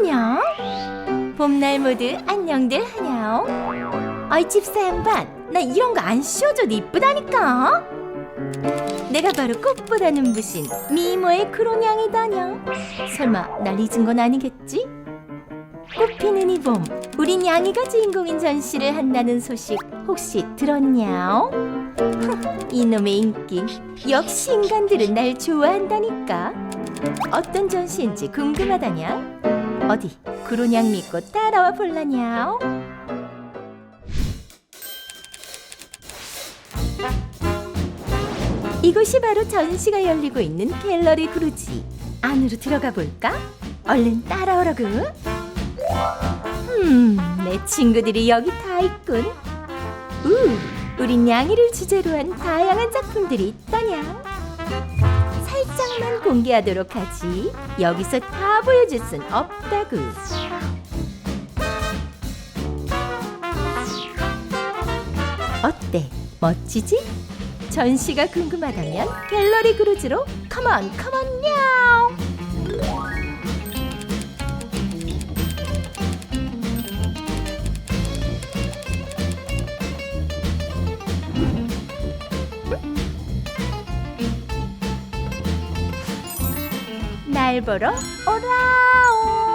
안녕. 봄날 모두 안녕들 하냐옹. 어이 집사 양반, 나 이런 거 안 씌워줘도 이쁘다니까. 내가 바로 꽃보다 눈부신 미모의 크롱양이다냥. 설마 날 잊은 건 아니겠지? 꽃피는 이 봄, 우린 양이가 주인공인 전시를 한다는 소식 혹시 들었냐옹? 이놈의 인기, 역시 인간들은 날 좋아한다니까. 어떤 전시인지 궁금하다냐? 어디 구론양 믿고 따라와 볼라냐? 이곳이 바로 전시가 열리고 있는 갤러리 그루지. 안으로 들어가 볼까? 얼른 따라오라고. 음, 내 친구들이 여기 다 있군. 우, 우린 양이를 주제로 한 다양한 작품들이 있다냐. 공개하도록 하지. 여기서 다 보여줄 순 없다구. 어때? 멋지지? 전시가 궁금하다면 갤러리 그루즈로 컴온 컴온 냐옹. 날 보러 오라옹.